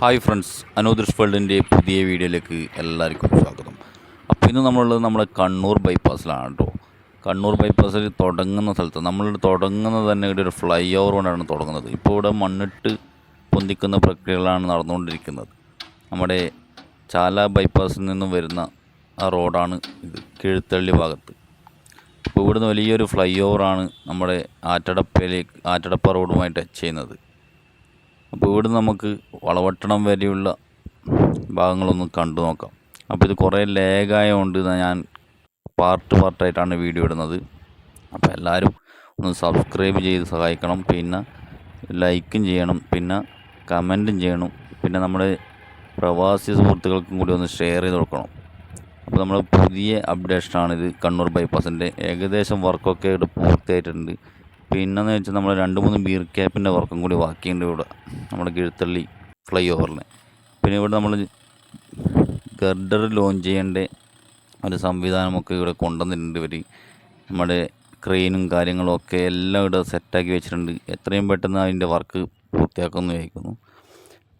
Hi friends അനോദൃഷ് വേൾഡിന്റെ പുതിയ വീഡിയോയിലേക്ക് എല്ലാവർക്കും സ്വാഗതം. അപ്പോൾ ഇന്ന് നമ്മളുള്ളത് നമ്മുടെ കണ്ണൂർ ബൈപ്പാസിലാണ് കേട്ടോ. കണ്ണൂർ ബൈപ്പാസിൽ തുടങ്ങുന്ന സ്ഥലത്ത് നമ്മൾ തുടങ്ങുന്നത് തന്നെ ഇവിടെ ഒരു ഫ്ലൈ ഓവർ കൊണ്ടാണ് തുടങ്ങുന്നത്. ഇപ്പോൾ ഇവിടെ മണ്ണിട്ട് പൊന്തിക്കുന്ന പ്രക്രിയകളാണ് നടന്നുകൊണ്ടിരിക്കുന്നത്. നമ്മുടെ ചാല ബൈപ്പാസിൽ നിന്നും വരുന്ന ആ റോഡാണ് ഇത് കീഴ്ത്തള്ളി ഭാഗത്ത്. ഇപ്പോൾ ഇവിടുന്ന് വലിയൊരു ഫ്ലൈ ഓവറാണ് നമ്മുടെ ആറ്റടപ്പയിലേക്ക് ആറ്റടപ്പ റോഡുമായിട്ട് ചെയ്യുന്നത്. അപ്പോൾ ഇവിടെ നമുക്ക് വളവട്ടണം വരെയുള്ള ഭാഗങ്ങളൊന്ന് കണ്ടു നോക്കാം. അപ്പോൾ ഇത് കുറേ ലേഗായതുകൊണ്ട് ഞാൻ പാർട്ട് പാർട്ടായിട്ടാണ് വീഡിയോ ഇടുന്നത്. അപ്പോൾ എല്ലാവരും ഒന്ന് സബ്സ്ക്രൈബ് ചെയ്ത് സഹായിക്കണം. പിന്നെ ലൈക്കും ചെയ്യണം. പിന്നെ കമന്റും ചെയ്യണം. പിന്നെ നമ്മുടെ പ്രവാസി സുഹൃത്തുക്കൾക്കും കൂടി ഒന്ന് ഷെയർ ചെയ്ത് കൊടുക്കണം. അപ്പോൾ നമ്മൾ പുതിയ അപ്ഡേഷനാണിത്. കണ്ണൂർ ബൈപ്പാസിന്റെ ഏകദേശം വർക്കൊക്കെ ഇവിടെ പൂർത്തിയായിട്ടുണ്ട്. പിന്നെന്ന് വെച്ചാൽ നമ്മൾ രണ്ട് മൂന്ന് ബീർ ക്യാപ്പിന്റെ വർക്കും കൂടി ബാക്കിയുണ്ട് ഇവിടെ. നമ്മുടെ കിഴുത്തള്ളി ഫ്ലൈ ഓവറിൽ പിന്നെ ഇവിടെ നമ്മൾ ഗർഡർ ലോഞ്ച് ചെയ്യേണ്ട ഒരു സംവിധാനമൊക്കെ ഇവിടെ കൊണ്ടുവന്നിട്ടുണ്ട് ഇവർ നമ്മുടെ ക്രെയിനും കാര്യങ്ങളും ഒക്കെ എല്ലാം ഇവിടെ സെറ്റാക്കി വെച്ചിട്ടുണ്ട്. എത്രയും പെട്ടെന്ന് അതിന്റെ വർക്ക് പൂർത്തിയാക്കുമെന്ന് വിചാരിക്കുന്നു.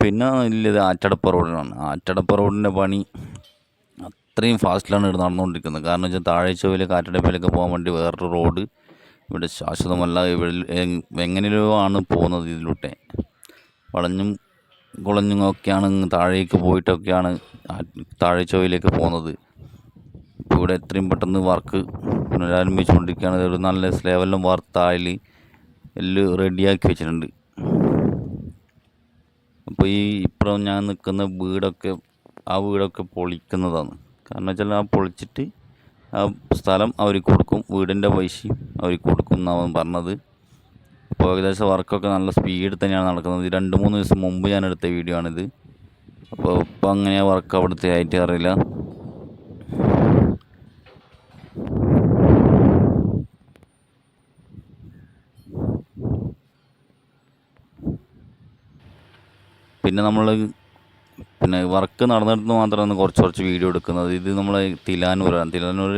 പിന്നെ ഇല്ലത് ആറ്റടപ്പ റോഡിനാണ്. ആറ്റടപ്പ റോഡിന്റെ പണി അത്രയും ഫാസ്റ്റിലാണ് ഇവിടെ നടന്നുകൊണ്ടിരിക്കുന്നത്. കാരണം വെച്ചാൽ താഴെ ചൊവ്വയിൽ ആറ്റടപ്പിലേക്ക് പോകാൻ വേണ്ടി വേറൊരു റോഡ് ഇവിടെ ശാശ്വതമല്ല. ഇവിടെ എങ്ങനെയോ ആണ് പോകുന്നത് ഇതിലൂടെ. വളഞ്ഞും കുളഞ്ഞും ഒക്കെയാണ് താഴേക്ക് പോയിട്ടൊക്കെയാണ് താഴെ ചൊവ്വയിലേക്ക് പോകുന്നത്. ഇപ്പോൾ ഇവിടെ എത്രയും പെട്ടെന്ന് വർക്ക് പുനരാരംഭിച്ചുകൊണ്ടിരിക്കുകയാണ്. ഒരു നല്ല ലെവലിലും വാർത്തായിൽ എല്ലാം റെഡിയാക്കി വെച്ചിട്ടുണ്ട്. അപ്പോൾ ഈ ഇപ്പുറം ഞാൻ നിൽക്കുന്ന വീടൊക്കെ ആ വീടൊക്കെ പൊളിക്കുന്നതാണ്. കാരണം വെച്ചാൽ ആ പൊളിച്ചിട്ട് സ്ഥലം അവർക്ക് കൊടുക്കും വീടിന്റെ പൈസയും അവർക്ക് കൊടുക്കും എന്നാണ് പറഞ്ഞത്. അപ്പോൾ ഏകദേശം വർക്കൊക്കെ നല്ല സ്പീഡിൽ തന്നെയാണ് നടക്കുന്നത്. രണ്ട് മൂന്ന് ദിവസം മുമ്പ് ഞാൻ എടുത്ത വീഡിയോ ആണിത്. അപ്പോൾ ഇപ്പോൾ അങ്ങനെ വർക്ക് അവിടുത്തെ ആയിട്ട് അറിയില്ല. പിന്നെ നമ്മൾ പിന്നെ വർക്ക് നടന്നിട്ട് മാത്രമാണ് കുറച്ച് കുറച്ച് വീഡിയോ എടുക്കുന്നത്. ഇത് നമ്മൾ തിലാനൂരാണ്. തിലാനൂർ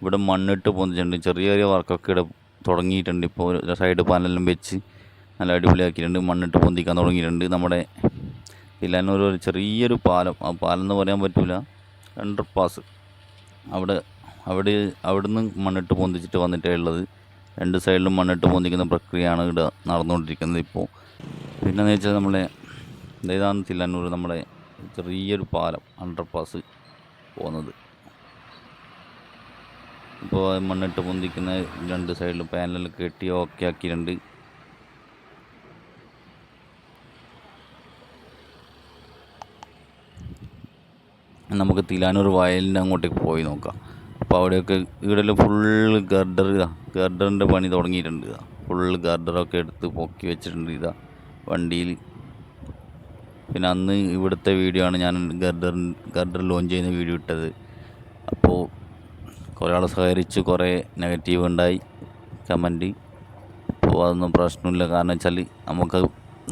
ഇവിടെ മണ്ണിട്ട് പൊന്നിച്ചിട്ടുണ്ട് ചെറിയ ചെറിയ വർക്കൊക്കെ ഇവിടെ തുടങ്ങിയിട്ടുണ്ട്. ഇപ്പോൾ സൈഡ് പാനലും വെച്ച് നല്ല അടിപൊളിയാക്കിയിട്ടുണ്ട്. മണ്ണിട്ട് പൊന്തിക്കാൻ തുടങ്ങിയിട്ടുണ്ട്. നമ്മുടെ തിലാനൂർ ഒരു ചെറിയൊരു പാലം. ആ പാലം എന്ന് പറയാൻ പറ്റില്ല അണ്ടർ പാസ് അവിടെ അവിടെ അവിടുന്ന് മണ്ണിട്ട് പൊന്തിച്ചിട്ട് വന്നിട്ടേ ഉള്ളത്. രണ്ട് സൈഡിലും മണ്ണിട്ട് പൊന്തിക്കുന്ന പ്രക്രിയയാണ് ഇവിടെ നടന്നുകൊണ്ടിരിക്കുന്നത് ഇപ്പോൾ. പിന്നെന്ന് വെച്ചാൽ നമ്മളെ ഇതാണ് തില്ലാനൂർ നമ്മുടെ ചെറിയൊരു പാലം അണ്ടർപാസ് പോകുന്നത്. ഇപ്പോൾ മണ്ണിട്ട് പൊന്തിക്കുന്ന രണ്ട് സൈഡിലും പാനലിൽ കെട്ടി ഓക്കെ ആക്കിയിട്ടുണ്ട്. നമുക്ക് തിലാനൂർ വയലിന്റെ അങ്ങോട്ടേക്ക് പോയി നോക്കാം. അപ്പോൾ അവിടെയൊക്കെ ഇവിടെ ഫുൾ ഗർഡർ ഇതാ. ഗർഡറിന്റെ പണി തുടങ്ങിയിട്ടുണ്ട് ഇതാ. ഫുള്ള് ഗർഡറൊക്കെ എടുത്ത് പൊക്കി വെച്ചിട്ടുണ്ട് ഇതാ വണ്ടിയിൽ. പിന്നെ അന്ന് ഇവിടുത്തെ വീഡിയോ ആണ് ഞാൻ ഗർഡർ ഗർഡർ ലോഞ്ച് ചെയ്യുന്ന വീഡിയോ ഇട്ടത്. അപ്പോൾ കുറേ ആൾ സഹകരിച്ച് കുറേ നെഗറ്റീവ് ഉണ്ടായി കമന്റ് അപ്പോൾ അതൊന്നും പ്രശ്നമില്ല. കാരണം വെച്ചാൽ നമുക്ക്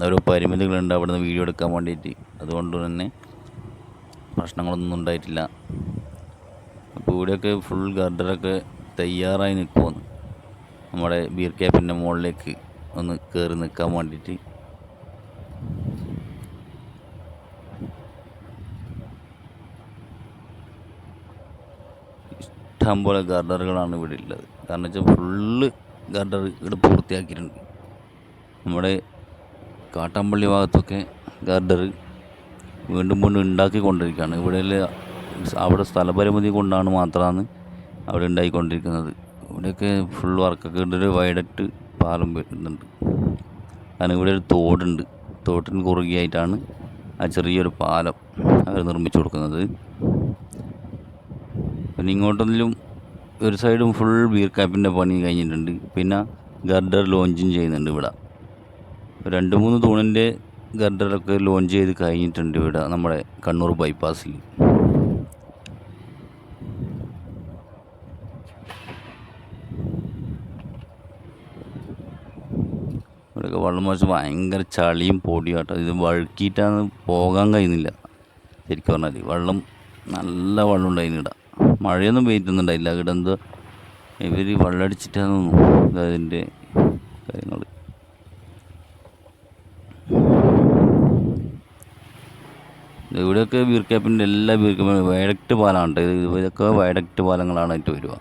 ഓരോ പരിമിതികളുണ്ട് അവിടെ നിന്ന് വീഡിയോ എടുക്കാൻ വേണ്ടിയിട്ട്. അതുകൊണ്ട് തന്നെ പ്രശ്നങ്ങളൊന്നും ഉണ്ടായിട്ടില്ല. അപ്പോൾ ഇവിടെയൊക്കെ ഫുൾ ഗർഡറൊക്കെ തയ്യാറായി നിൽക്കുമെന്ന് നമ്മുടെ ബീർ ക്യാപ്പിന്റെ മുകളിലേക്ക് ഒന്ന് കയറി നിൽക്കാൻ വേണ്ടിയിട്ട്. ഇഷ്ടം പോലെ ഗർഡറുകളാണ് ഇവിടെ ഉള്ളത്. കാരണം വെച്ചാൽ ഫുള്ള് ഗർഡർ ഇവിടെ പൂർത്തിയാക്കിയിട്ടുണ്ട്. നമ്മുടെ കാട്ടാമ്പള്ളി ഭാഗത്തൊക്കെ ഗർഡർ വീണ്ടും വീണ്ടും ഉണ്ടാക്കിക്കൊണ്ടിരിക്കുകയാണ്. ഇവിടെ അവിടെ സ്ഥലപരിമിതി കൊണ്ടാണ് മാത്രമാണ് അവിടെ ഉണ്ടായിക്കൊണ്ടിരിക്കുന്നത്. ഇവിടെയൊക്കെ ഫുൾ വർക്കൊക്കെ ഉണ്ട്. ഒരു വൈഡറ്റ് പാലം വരുന്നുണ്ട് കാരണം ഇവിടെ ഒരു തോടുണ്ട്. തോട്ടിന് കുറുകിയായിട്ടാണ് ആ ചെറിയൊരു പാലം അവർ നിർമ്മിച്ചു കൊടുക്കുന്നത്. പിന്നെ ഇങ്ങോട്ടെങ്കിലും ഒരു സൈഡും ഫുൾ ബീർ കാപ്പിന്റെ പണി കഴിഞ്ഞിട്ടുണ്ട്. പിന്നെ ഗർഡർ ലോഞ്ചും ചെയ്യുന്നുണ്ട് ഇവിടെ. രണ്ട് മൂന്ന് തൂണിന്റെ ഗർഡറൊക്കെ ലോഞ്ച് ചെയ്ത് കഴിഞ്ഞിട്ടുണ്ട് ഇവിടെ നമ്മുടെ കണ്ണൂർ ബൈപ്പാസിൽ ഇവിടെയൊക്കെ വെള്ളം മോശം ഭയങ്കര ചളിയും പൊടിയും ആട്ടോ. ഇത് വഴുക്കിയിട്ടാണ് പോകാൻ കഴിയുന്നില്ല. ശരിക്കും പറഞ്ഞാൽ വെള്ളം നല്ല വെള്ളം ഉണ്ടായിരുന്നു ഇവിടെ. മഴയൊന്നും പെയ്യുന്നുണ്ടായില്ല ഇവിടെ എന്തോ ഇവർ വെള്ളമടിച്ചിട്ടാന്ന് അതിന്റെ കാര്യങ്ങൾ ഇവിടെയൊക്കെ ബീർക്കാപ്പിന്റെ എല്ലാ ബീർക്കാപ്പും വയഡക്റ്റ് പാലമാണ് ഇതൊക്കെ വയഡക്റ്റ് പാലങ്ങളാണ് ആയിട്ട് വരിക.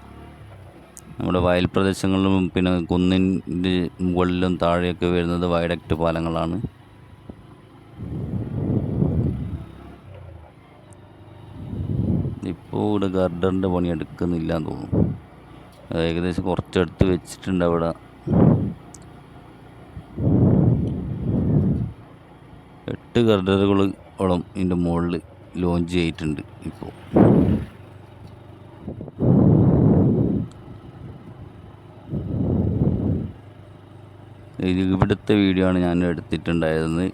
നമ്മുടെ വയൽ പ്രദേശങ്ങളിലും പിന്നെ കുന്നിന്റെ മുകളിലും താഴെയൊക്കെ വരുന്നത് വയഡക്റ്റ് പാലങ്ങളാണ്. ഇപ്പോൾ ഇവിടെ ഗർഡറിന്റെ പണി എടുക്കുന്നില്ല എന്ന് തോന്നുന്നു ഏകദേശം കുറച്ചെടുത്ത് വെച്ചിട്ടുണ്ട് അവിടെ. എട്ട് ഗർഡറുകളോളം ഇതിന്റെ മുകളിൽ ലോഞ്ച് ചെയ്തിട്ടുണ്ട് ഇപ്പോൾ. ഇവിടുത്തെ വീഡിയോ ആണ് ഞാൻ എടുത്തിട്ടുണ്ടായിരുന്നത്.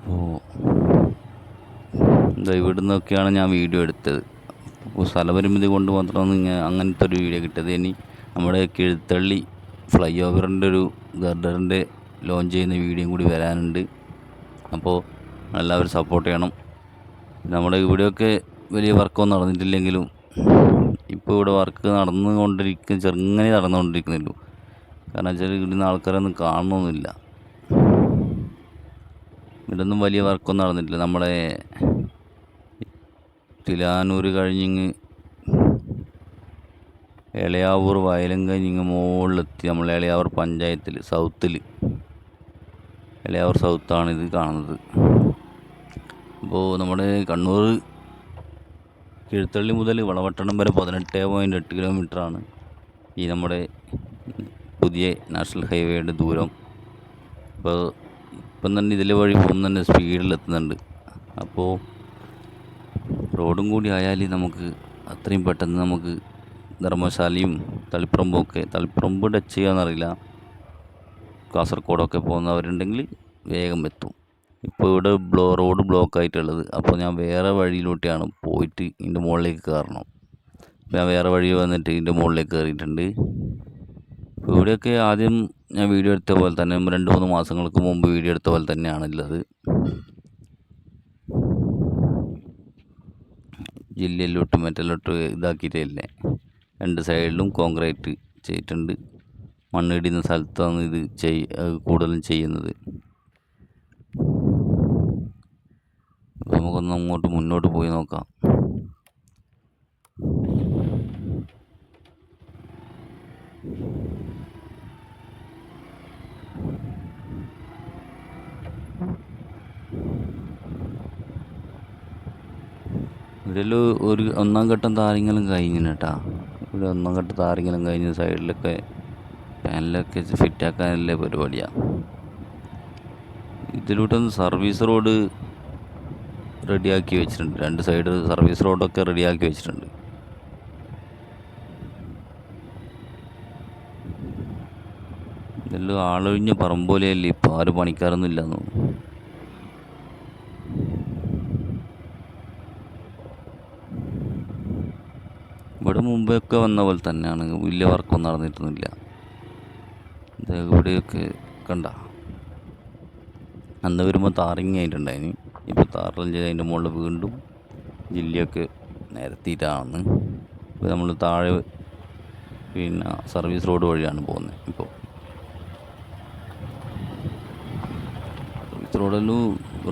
അപ്പോൾ എന്താ ഇവിടെ നിന്നൊക്കെയാണ് ഞാൻ വീഡിയോ എടുത്തത്. സ്ഥലപരിമിതി കൊണ്ട് മാത്രമാണ് ഇങ്ങനെ അങ്ങനത്തെ ഒരു വീഡിയോ കിട്ടിയത്. ഇനി നമ്മുടെ കിഴുത്തള്ളി ഫ്ലൈ ഓവറിന്റെ ഒരു ഗർഡറിന്റെ ലോഞ്ച് ചെയ്യുന്ന വീഡിയോയും കൂടി വരാനുണ്ട്. അപ്പോൾ എല്ലാവരും സപ്പോർട്ട് ചെയ്യണം. നമ്മുടെ ഇവിടെയൊക്കെ വലിയ വർക്കൊന്നും നടന്നിട്ടില്ലെങ്കിലും ഇപ്പോൾ ഇവിടെ വർക്ക് നടന്നുകൊണ്ടിരിക്കുന്ന ചെറുങ്ങനെ നടന്നുകൊണ്ടിരിക്കുന്നുള്ളൂ. കാരണം വെച്ചാൽ ഇവിടുന്ന് ആൾക്കാരൊന്നും കാണണമെന്നില്ല ഇവിടൊന്നും വലിയ വർക്കൊന്നും നടന്നിട്ടില്ല. നമ്മളെ തിലാനൂർ കഴിഞ്ഞിങ്ങ് എളയാവൂർ വയലും കഴിഞ്ഞിങ്ങ് മുകളിലെത്തി. നമ്മൾ എളയാവൂർ പഞ്ചായത്തിൽ സൗത്തിൽ. എളയാവൂർ സൗത്താണ് ഇത് കാണുന്നത്. അപ്പോൾ നമ്മുടെ കണ്ണൂർ കീഴ്ത്തള്ളി മുതൽ വളവട്ടണം വരെ പതിനെട്ട് പോയിന്റ് എട്ട് കിലോമീറ്ററാണ് ഈ നമ്മുടെ പുതിയ നാഷണൽ ഹൈവേയുടെ ദൂരം. അപ്പോൾ ഇപ്പം തന്നെ ഇതിലെ വഴി പോകുന്ന തന്നെ സ്പീഡിലെത്തുന്നുണ്ട് അപ്പോൾ റോഡും കൂടി ആയാൽ നമുക്ക് അത്രയും പെട്ടെന്ന് നമുക്ക് ധർമ്മശാലയും തളിപ്പറമ്പും ഒക്കെ തളിപ്പറമ്പ് ടച്ച് ചെയ്യാന്നറിയില്ല. കാസർഗോഡൊക്കെ പോകുന്നവരുണ്ടെങ്കിൽ വേഗം എത്തും. ഇപ്പോൾ ഇവിടെ ബ്ലോ റോഡ് ബ്ലോക്ക് ആയിട്ടുള്ളത്. അപ്പോൾ ഞാൻ വേറെ വഴിയിലോട്ടാണ് പോയിട്ട് ഇതിന്റെ മുകളിലേക്ക് കയറണം. ഞാൻ വേറെ വഴി വന്നിട്ട് ഇതിന്റെ മുകളിലേക്ക് കയറിയിട്ടുണ്ട്. ഇപ്പോൾ ഇവിടെയൊക്കെ ആദ്യം ഞാൻ വീഡിയോ എടുത്ത പോലെ തന്നെ രണ്ട് മൂന്ന് മാസങ്ങൾക്ക് മുമ്പ് വീഡിയോ എടുത്ത പോലെ തന്നെയാണുള്ളത്. ജില്ലയിലോട്ട് മറ്റെല്ലോട്ട് ഇതാക്കിയിട്ടില്ലേ. രണ്ട് സൈഡിലും കോൺക്രീറ്റ് ചെയ്തിട്ടുണ്ട്. മണ്ണിടിയുന്ന സ്ഥലത്താണ് ഇത് ചെയ് കൂടുതലും ചെയ്യുന്നത്. നമുക്കൊന്ന് അങ്ങോട്ട് മുന്നോട്ട് പോയി നോക്കാം. ഇതിൽ ഒരു ഒന്നാം ഘട്ടം താരങ്ങളും കഴിഞ്ഞു കേട്ടാ ഇവിടെ ഒന്നാം ഘട്ടം താരങ്ങളും കഴിഞ്ഞ് സൈഡിലൊക്കെ പാനലൊക്കെ ഫിറ്റാക്കാനല്ലേ പരിപാടിയാണ് ഒന്ന് സർവീസ് റോഡ് റെഡിയാക്കി വെച്ചിട്ടുണ്ട്. രണ്ട് സൈഡ് സർവീസ് റോഡൊക്കെ റെഡിയാക്കി വെച്ചിട്ടുണ്ട്. ഇതെല്ലാം ആളൊഴിഞ്ഞ പറമ്പോലെയല്ലേ ഇപ്പോൾ ആരും പണിക്കാരൊന്നും ഇല്ലെന്ന് തോന്നുന്നു. ഇവിടെ മുമ്പൊക്കെ വന്ന പോലെ തന്നെയാണ്. വലിയ വർക്കൊന്നും നടന്നിട്ടൊന്നുമില്ല. ഇവിടെയൊക്കെ കണ്ട. അന്ന് വരുമ്പോൾ താറിങ് ആയിട്ടുണ്ടായിന് ഇപ്പോൾ ചെയ്ത് അതിന്റെ മുകളിൽ വീണ്ടും ജില്ലയൊക്കെ നിരത്തിയിട്ടാണ്. ഇപ്പോൾ നമ്മൾ താഴെ പിന്നെ സർവീസ് റോഡ് വഴിയാണ് പോകുന്നത് ഇപ്പോൾ സർവീസ് റോഡെല്ലാം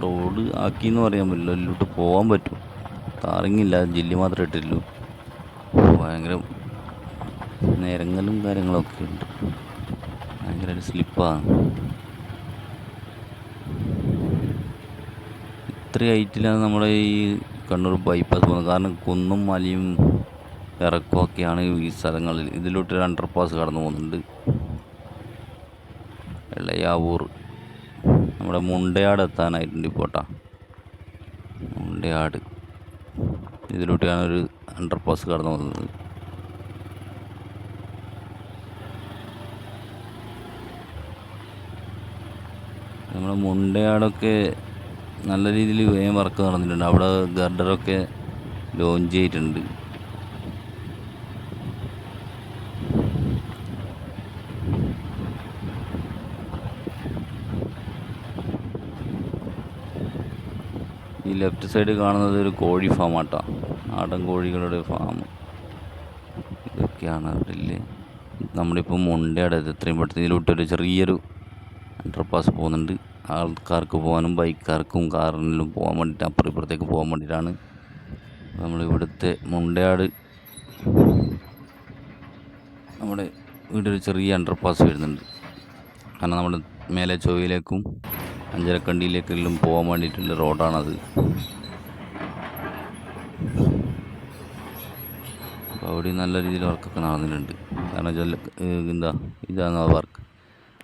റോഡ് ആക്കി എന്ന് പറയാൻ പറ്റില്ല. അതിലോട്ട് പോകാൻ പറ്റും. താറിങ്ങില്ല ജില്ല മാത്രമേ ഇട്ടില്ലൂ ഭയങ്കര നിരങ്ങലും കാര്യങ്ങളൊക്കെ ഉണ്ട്. ഭയങ്കര സ്ലിപ്പാണ് ഇത്ര ഹൈറ്റിലാണ് നമ്മുടെ ഈ കണ്ണൂർ ബൈപ്പാസ് പോകുന്നത്. കാരണം കുന്നും മലയും ഇറക്കമൊക്കെയാണ് ഈ സ്ഥലങ്ങളിൽ. ഇതിലോട്ട് ഒരു അണ്ടർ പാസ് കടന്നു പോകുന്നുണ്ട്. ഇളയാവൂർ. നമ്മുടെ മുണ്ടയാട് എത്താനായിട്ടുണ്ട് ഇപ്പോട്ടാ. മുണ്ടയാട്. ഇതിലൂടെയാണ് ഒരു അണ്ടർ പാസ് കടന്നു പോകുന്നത് നമ്മുടെ മുണ്ടയാടൊക്കെ നല്ല രീതിയിൽ വേഗം വർക്ക് നടന്നിട്ടുണ്ട്. അവിടെ ഗർഡറൊക്കെ ലോഞ്ച് ചെയ്തിട്ടുണ്ട് ഈ ലെഫ്റ്റ് സൈഡ് കാണുന്നത് ഒരു കോഴി ഫാം ആട്ടോ. നാടൻ കോഴികളുടെ ഫാം ഇതൊക്കെയാണ് അവരില്ലേ നമ്മളിപ്പോൾ മുണ്ടയുടെ എത്രയും പെട്ടെന്ന് ഇതിലോട്ടൊരു ചെറിയൊരു അണ്ടർപാസ് പോകുന്നുണ്ട്. ആൾക്കാർക്ക് പോകാനും ബൈക്കാർക്കും കാറിനും പോകാൻ വേണ്ടിയിട്ട് അപ്പുറം ഇപ്പുറത്തേക്ക് പോകാൻ വേണ്ടിയിട്ടാണ് നമ്മൾ ഇവിടുത്തെ മുണ്ടയാട് നമ്മുടെ ഇവിടെ ഒരു ചെറിയ അണ്ടർപാസ് വരുന്നുണ്ട്. കാരണം നമ്മുടെ മേലെ ചൊവ്വയിലേക്കും അഞ്ചരക്കണ്ടിയിലേക്കെല്ലാം പോകാൻ വേണ്ടിയിട്ടുള്ള റോഡാണത്. അപ്പോൾ അവിടെ നല്ല രീതിയിൽ വർക്കൊക്കെ നടന്നിട്ടുണ്ട്. കാരണം വെച്ചാൽ എന്താ ഇതാണ് വർക്ക്.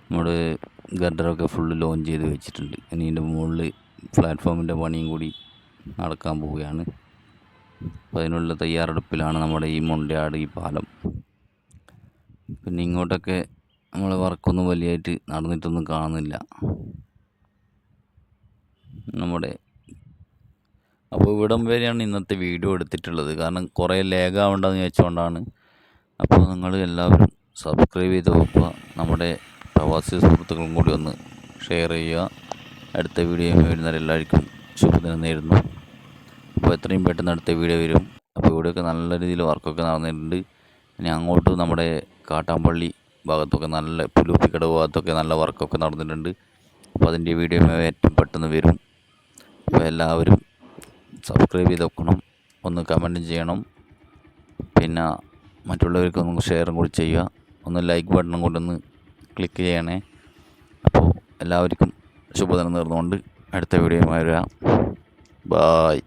നമ്മുടെ ഗർഡറൊക്കെ ഫുള്ള് ലോഞ്ച് ചെയ്ത് വെച്ചിട്ടുണ്ട്. ഇനി ഇതിന്റെ മുകളിൽ പ്ലാറ്റ്ഫോമിന്റെ പണിയും കൂടി നടക്കാൻ പോവുകയാണ്. അപ്പോൾ അതിനുള്ള തയ്യാറെടുപ്പിലാണ് നമ്മുടെ ഈ മുണ്ടയാട് ഈ പാലം. പിന്നെ ഇങ്ങോട്ടൊക്കെ നമ്മൾ വർക്കൊന്നും വലിയതായിട്ട് നടന്നിട്ടൊന്നും കാണുന്നില്ല. നമ്മുടെ അപ്പോൾ ഇവിടം വരെയാണ് ഇന്നത്തെ വീഡിയോ എടുത്തിട്ടുള്ളത്. കാരണം കുറേ ലേഗ് ഉണ്ടെന്ന് വെച്ചുകൊണ്ടാണ് അപ്പോൾ നിങ്ങൾ എല്ലാവരും സബ്സ്ക്രൈബ് ചെയ്ത് നോക്കുക നമ്മുടെ പ്രവാസി സുഹൃത്തുക്കളും കൂടി ഒന്ന് ഷെയർ ചെയ്യുക. അടുത്ത വീഡിയോ വരുന്നവർ എല്ലാവർക്കും ശുഭദിനം നേരുന്നു. അപ്പോൾ എത്രയും പെട്ടെന്ന് അടുത്ത വീഡിയോ വരും. അപ്പോൾ ഇവിടെയൊക്കെ നല്ല രീതിയിൽ വർക്കൊക്കെ നടന്നിട്ടുണ്ട്. ഇനി അങ്ങോട്ട് നമ്മുടെ കാട്ടാമ്പള്ളി ഭാഗത്തൊക്കെ നല്ല പുലൂപ്പിക്കട ഭാഗത്തൊക്കെ നല്ല വർക്കൊക്കെ നടന്നിട്ടുണ്ട്. അപ്പോൾ അതിന്റെ വീഡിയോ ഏറ്റവും പെട്ടെന്ന് വരും. അപ്പോൾ എല്ലാവരും സബ്സ്ക്രൈബ് ചെയ്ത് വെക്കണം. ഒന്ന് കമന്റും ചെയ്യണം. പിന്നെ മറ്റുള്ളവർക്ക് ഒന്ന് ഷെയറും കൂടി ചെയ്യുക. ഒന്ന് ലൈക്ക് ബട്ടണും കൊണ്ടൊന്ന് ക്ലിക്ക് ചെയ്യണേ. അപ്പോൾ എല്ലാവർക്കും ശുഭദിനം നേർന്നുകൊണ്ട് അടുത്ത വീഡിയോയുമായി വരാം. ബായ്